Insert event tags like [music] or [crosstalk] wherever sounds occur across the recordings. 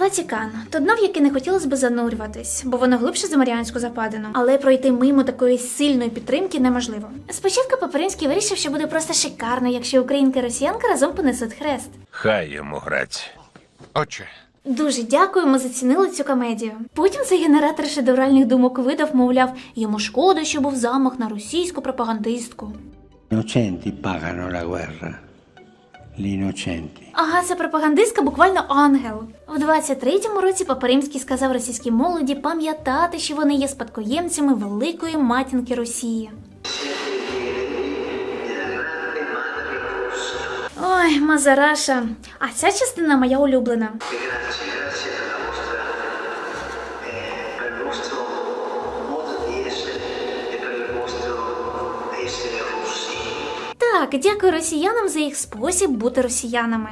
Ватікан то дно, в яке не хотілося б занурюватись, бо воно глибше за Маріанську западину, але пройти мимо такої сильної підтримки неможливо. Спочатку Папаринський вирішив, що буде просто шикарно, якщо українка і росіянка разом понесуть хрест. Хай йому грать. Отче, Дуже дякуємо, зацінили цю комедію. Потім цей генератор шедевральних думок видав, мовляв, йому шкода, що був замах на російську пропагандистку. Innocenti pagano la guerra. Ага, ця пропагандистка буквально ангел. В 23-му році Папа Римський сказав російській молоді пам'ятати, що вони є спадкоємцями великої матінки Росії. Ой, Мазараша. А ця частина моя улюблена. Так, дякую росіянам за їх спосіб бути росіянами.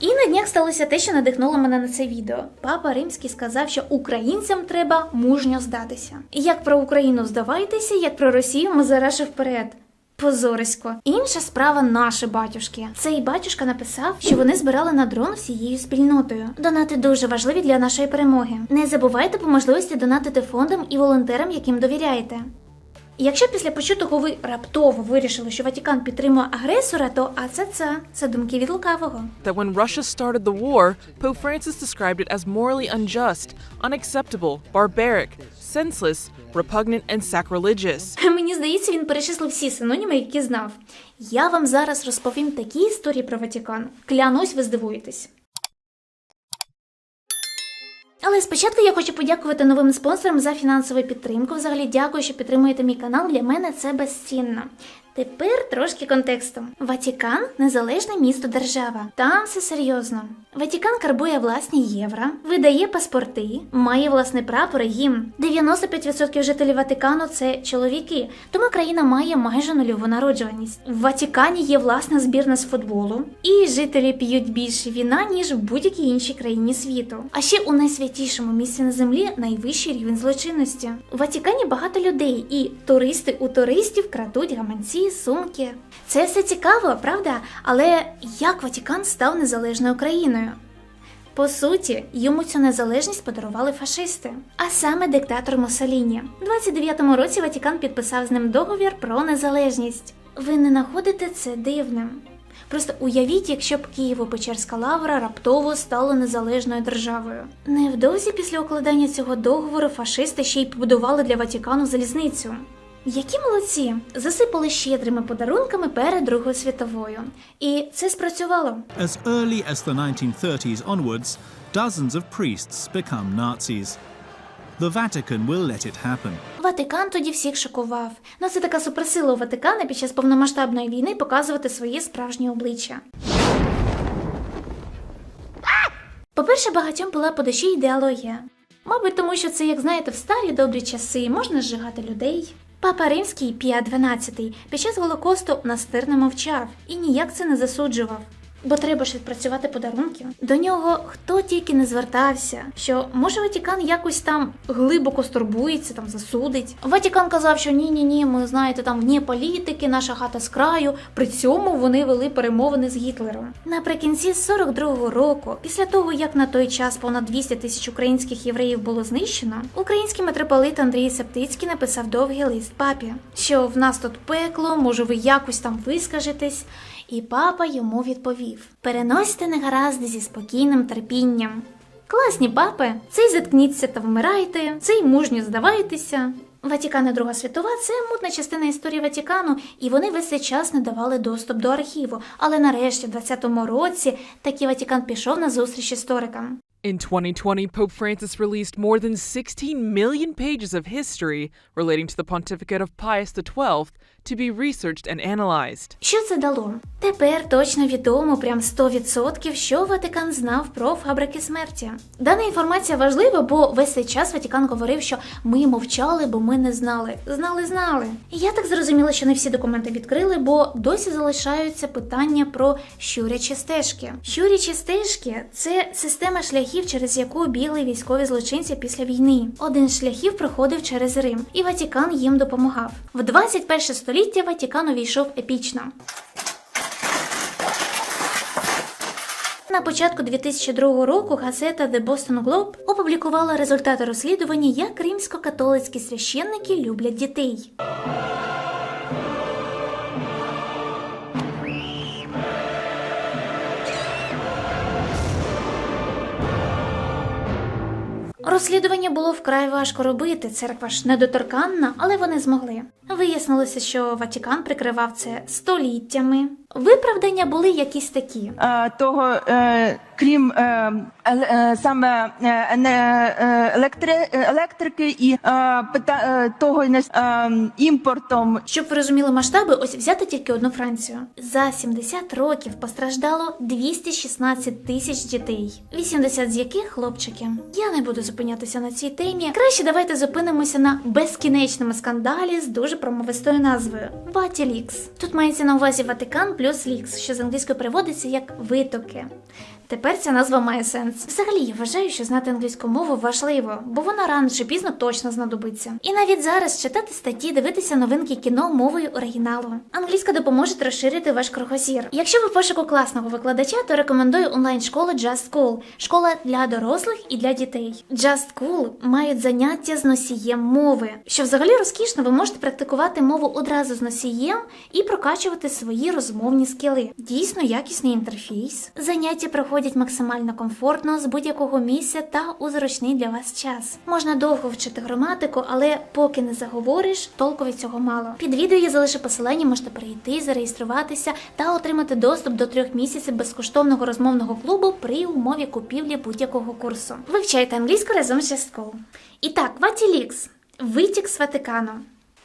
І на днях сталося те, що надихнуло мене на це відео. Папа Римський сказав, що українцям треба мужньо здатися. Як про Україну здавайтеся, як про Росію Мазараша вперед. Позорисько. Інша справа наші батюшки. Цей батюшка написав, що вони збирали на дрон всією спільнотою. Донати дуже важливі для нашої перемоги. Не забувайте по можливості донатити фондам і волонтерам, яким довіряєте. Якщо після почутого ви раптово вирішили, що Ватікан підтримує агресора, то а це це, це думки від лукавого. that when Russia started the war, Pope Francis described it as morally unjust, unacceptable, barbaric, senseless, repugnant, and sacrilegious. [laughs] Мені здається, він перечислив всі синоніми, які знав. Я вам зараз розповім такі історії про Ватікан. Клянусь, ви здивуєтесь. Але спочатку я хочу подякувати новим спонсорам за фінансову підтримку. Взагалі дякую, що підтримуєте мій канал. Для мене це безцінно. Тепер трошки контексту. Ватікан незалежне місто держава. Там все серйозно. Ватікан карбує власні євро, видає паспорти, має власний прапор і гімн. 95% жителів Ватикану це чоловіки, тому країна має майже нульову народжуваність. В Ватикані є власна збірна з футболу, і жителі п'ють більше віна, ніж в будь-якій іншій країні світу. А ще у найсвятішому місці на землі найвищий рівень злочинності. У Ватикані багато людей, і туристи у туристів крадуть гаманці, сумки. Це все цікаво, правда? Але як Ватикан став незалежною країною? По суті, йому цю незалежність подарували фашисти, а саме диктатор Муссоліні. У 29-му році Ватікан підписав з ним договір про незалежність. Ви не знаходите це дивним? Просто уявіть, якщо б Києво-Печерська лавра раптово стала незалежною державою. Невдовзі після укладання цього договору фашисти ще й побудували для Ватікану залізницю. Які молодці засипали щедрими подарунками перед Другою світовою, і це спрацювало. As early as the 1930s onwards, dozens of priests become Nazis. The Vatican will let it happen. Ватикан тоді всіх шокував. Ну це така суперсила у Ватикана під час повномасштабної війни показувати своє справжнє обличчя. По-перше, багатьом була по душі ідеологія. Мабуть, тому що це, як знаєте, в старі добрі часи можна зжигати людей. Папа Римський Пія XII під час Голокосту настирно мовчав і ніяк це не засуджував. Бо треба ж відпрацювати подарунки. До нього хто тільки не звертався, що може Ватікан якось там глибоко стурбується, там засудить. Ватікан казав, що ні, ні, ні, ми знаєте, там вні політики, наша хата з краю. При цьому вони вели перемовини з Гітлером. Наприкінці 42-го року, після того як на той час понад 200 тисяч українських євреїв було знищено, український митрополит Андрій Септицький написав довгий лист папі, що в нас тут пекло, може ви якось там вискажетесь. І папа йому відповів: переносьте негаразди зі спокійним терпінням. Класні папи, цей заткніться та вмирайте, цей мужньо здавайтеся. Ватікан і Друга світова це мутна частина історії Ватікану, і вони весь цей час не давали доступ до архіву. Але нарешті, в 20-му році, таки Ватікан пішов на зустріч історикам. In 2020, Pope Francis released more than 16 million pages of history relating to the pontificate of Pius XII to be researched and analyzed. Що це дало? Тепер точно відомо прям 100%, що Ватикан знав про фабрики смерті. Дана інформація важлива, бо весь цей час Ватикан говорив, що ми мовчали, бо ми не знали. Знали, знали. І я так зрозуміла, що не всі документи відкрили, бо досі залишаються питання про щурячі стежки. Щурячі стежки це система шляхів, через яку бігли військові злочинці після війни. Один з шляхів проходив через Рим, і Ватикан їм допомагав. В 21 століття Ватикан увійшов епічно. На початку 2002 року газета The Boston Globe опублікувала результати розслідування, як римсько-католицькі священники люблять дітей. Розслідування було вкрай важко робити. Церква ж недоторканна, але вони змогли. Вияснилося, що Ватікан прикривав це століттями. Виправдання були якісь такі. е, того, е, крім е, саме електри, електрики і того імпортом Щоб ви розуміли масштаби, ось взяти тільки одну Францію. За 70 років постраждало 216 тисяч дітей, 80 з яких хлопчики. Я не буду зупинятися на цій темі. Краще давайте зупинимося на безкінечному скандалі з дуже промовистою назвою Ватілікс. Тут мається на увазі Ватикан плюс Лікс, що з англійської переводиться як витоки. Тепер ця назва має сенс. Взагалі, я вважаю, що знати англійську мову важливо, бо вона рано чи пізно точно знадобиться. І навіть зараз читати статті, дивитися новинки кіно мовою оригіналу. Англійська допоможе розширити ваш кругозір. Якщо ви пошуку класного викладача, то рекомендую онлайн-школу Just School – школа для дорослих і для дітей. Just School мають заняття з носієм мови, що взагалі розкішно, ви можете практикувати мову одразу з носієм і прокачувати свої розмовні скіли. Дійсно якісний інтерфейс. Заняття проходять максимально комфортно з будь-якого місця та у зручний для вас час. Можна довго вчити граматику, але поки не заговориш, толку від цього мало. Під відео я залишу посилання, можете перейти, зареєструватися та отримати доступ до трьох місяців безкоштовного розмовного клубу при умові купівлі будь-якого курсу. Вивчайте англійську разом з School. І так, Ватілікс. Витік з Ватикану.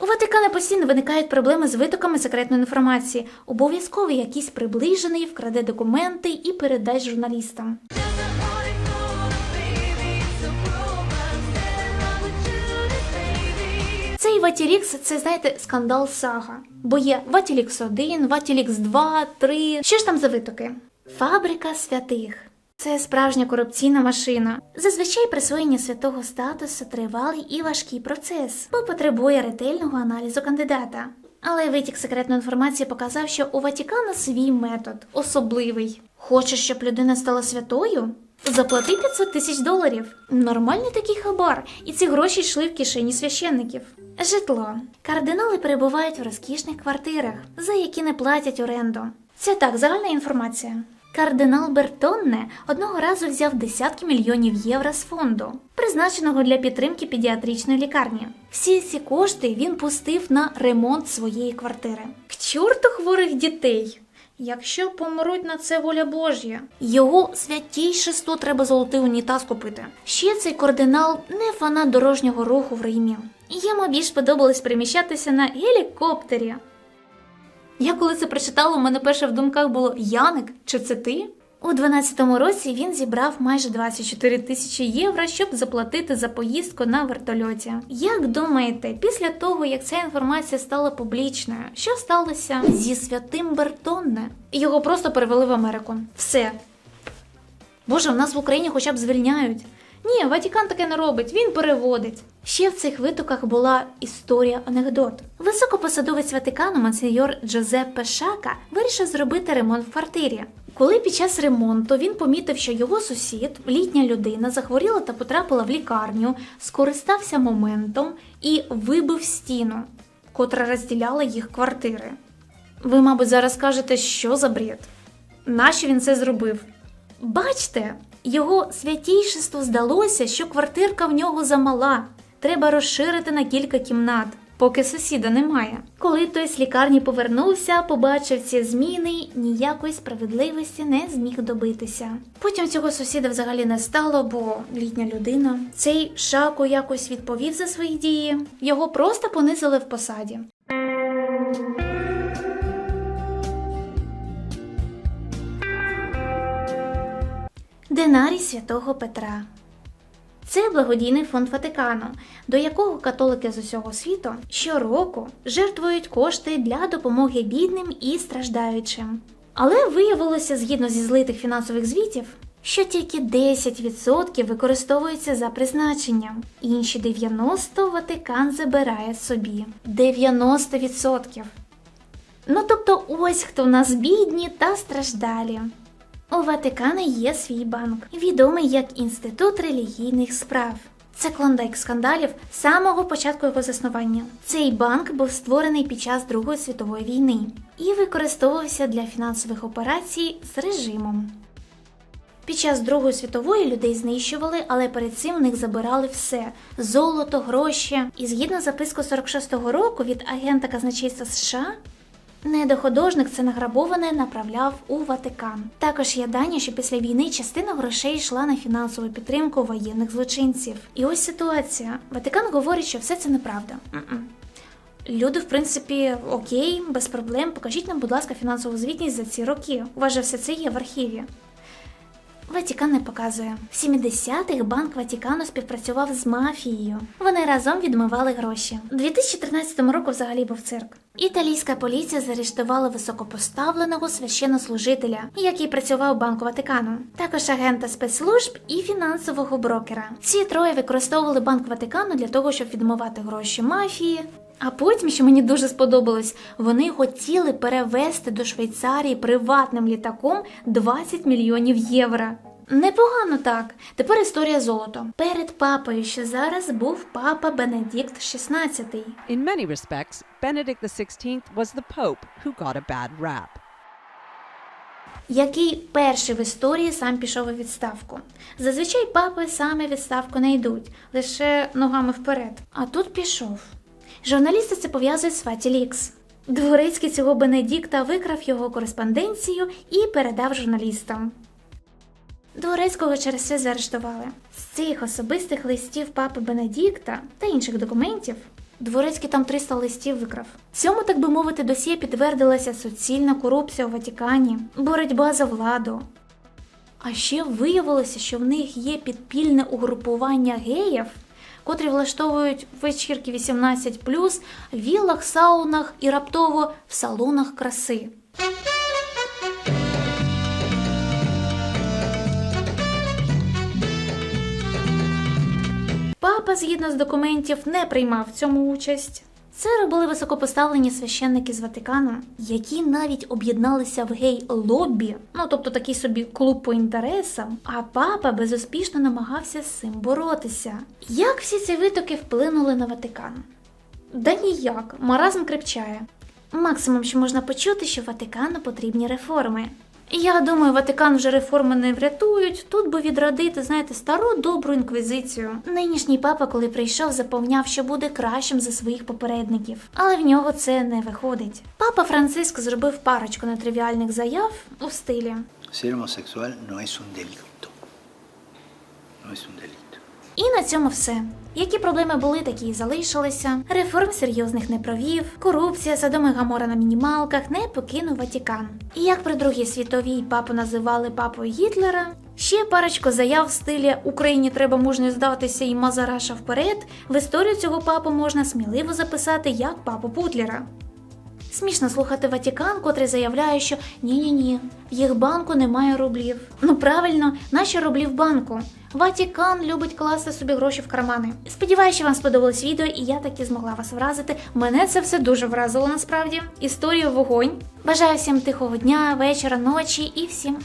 У Ватикана постійно виникають проблеми з витоками секретної інформації. Обов'язково якийсь приближений вкраде документи і передасть журналістам. Цей Ватілікс це знаєте скандал сага. Бо є Ватілікс 1, Ватілікс 2, 3. Що ж там за витоки? Фабрика святих. Це справжня корупційна машина. Зазвичай присвоєння святого статусу тривалий і важкий процес, бо потребує ретельного аналізу кандидата. Але витік секретної інформації показав, що у Ватікана свій метод особливий. Хочеш, щоб людина стала святою? Заплати 500 тисяч доларів. Нормальний такий хабар, і ці гроші йшли в кишені священників. Житло. Кардинали перебувають в розкішних квартирах, за які не платять оренду. Це так, загальна інформація. Кардинал Бертонне одного разу взяв десятки мільйонів євро з фонду, призначеного для підтримки педіатричної лікарні. Всі ці кошти він пустив на ремонт своєї квартири. К чорту хворих дітей! Якщо помруть на це воля Божя, його святійшество треба золотий унітаз купити. Ще цей кардинал не фанат дорожнього руху в Римі. Йому більш подобалось переміщатися на гелікоптері. Я коли це прочитала, у мене перше в думках було Яник, чи це ти? У 12-му році він зібрав майже 24 тисячі євро, щоб заплатити за поїздку на вертольоті. Як думаєте, після того як ця інформація стала публічною, що сталося зі святим Бертонне? Його просто перевели в Америку. Все. Боже, в нас в Україні хоча б звільняють. Ні, Ватікан таке не робить, він переводить. Ще в цих витоках була історія анекдот. Високопосадовець Ватикану монсеньор Джозеппе Шака вирішив зробити ремонт в квартирі. Коли під час ремонту він помітив, що його сусід, літня людина, захворіла та потрапила в лікарню, скористався моментом і вибив стіну, котра розділяла їх квартири. Ви, мабуть, зараз скажете, що за бред? Нащо він це зробив? Бачте, його святійшеству здалося, що квартирка в нього замала. Треба розширити на кілька кімнат, поки сусіда немає. Коли той з лікарні повернувся, побачив ці зміни, ніякої справедливості не зміг добитися. Потім цього сусіда взагалі не стало, бо літня людина. Цей шако якось відповів за свої дії. Його просто понизили в посаді. Динарій святого Петра. Це благодійний фонд Ватикану, до якого католики з усього світу щороку жертвують кошти для допомоги бідним і страждаючим. Але виявилося, згідно зі злитих фінансових звітів, що тільки 10% використовуються за призначенням, інші 90% Ватикан забирає собі. 90%! Ну тобто ось хто в нас бідні та страждалі. У Ватикану є свій банк, відомий як Інститут релігійних справ. Це клондайк скандалів з самого початку його заснування. Цей банк був створений під час Другої світової війни і використовувався для фінансових операцій з режимом. Під час Другої світової людей знищували, але перед цим в них забирали все: золото, гроші. І згідно записку 46-го року від агента казначейства США, недохудожник це награбоване направляв у Ватикан. Також є дані, що після війни частина грошей йшла на фінансову підтримку воєнних злочинців. І ось ситуація. Ватикан говорить, що все це неправда. М-м. Люди, в принципі, окей, без проблем. Покажіть нам, будь ласка, фінансову звітність за ці роки. У вас же все це є в архіві. Ватикан не показує. В 70-х банк Ватикану співпрацював з мафією. Вони разом відмивали гроші. У 2013 року взагалі був цирк. Італійська поліція заарештувала високопоставленого священнослужителя, який працював в банку Ватикану, також агента спецслужб і фінансового брокера. Ці троє використовували банк Ватикану для того, щоб відмивати гроші мафії. А потім, що мені дуже сподобалось, вони хотіли перевезти до Швейцарії приватним літаком 20 мільйонів євро. Непогано так. Тепер історія золото. Перед папою ще зараз був папа Бенедикт XVI. In many respects, Benedict XVI was the Pope who got a bad rap. який перший в історії сам пішов у відставку. Зазвичай папи саме відставку не йдуть, лише ногами вперед. А тут пішов. Журналісти це пов'язують з Фаті Лікс. Дворецький цього Бенедікта викрав його кореспонденцію і передав журналістам. Дворецького через це заарештували. З цих особистих листів папи Бенедікта та інших документів Дворецький там 300 листів викрав. Цьому, так би мовити, досьє підтвердилася суцільна корупція у Ватикані, боротьба за владу. А ще виявилося, що в них є підпільне угрупування геїв, котрі влаштовують вечірки 18 в віллах, саунах і раптово в салонах краси. Папа, згідно з документів, не приймав в цьому участь. Це робили високопоставлені священники з Ватикану, які навіть об'єдналися в гей-лоббі, ну тобто такий собі клуб по інтересам. А папа безуспішно намагався з цим боротися. Як всі ці витоки вплинули на Ватикан? Да ніяк, маразм крепчає. Максимум, що можна почути, що Ватикану потрібні реформи. Я думаю, Ватикан вже реформи не врятують. Тут би відрадити, знаєте, стару добру інквізицію. Нинішній папа, коли прийшов, запевняв, що буде кращим за своїх попередників, але в нього це не виходить. Папа Франциск зробив парочку нетривіальних заяв у стилі. Ser homosexual no es un delito. No. І на цьому все. Які проблеми були, такі і залишилися. Реформ серйозних не провів, корупція, садоми Гамора на мінімалках не покинув Ватікан. І як при Другій світовій папу називали папою Гітлера, ще парочку заяв в стилі Україні треба мужньо здатися і Мазараша вперед. В історію цього папу можна сміливо записати як папу Путлера. Смішно слухати Ватікан, котрий заявляє, що ні-ні-ні, в їх банку немає рублів. Ну правильно, наші рублі в банку. Ватікан любить класти собі гроші в кармани. Сподіваюся, що вам сподобалось відео, і я таки змогла вас вразити. Мене це все дуже вразило насправді. Історію вогонь. Бажаю всім тихого дня, вечора, ночі і всім.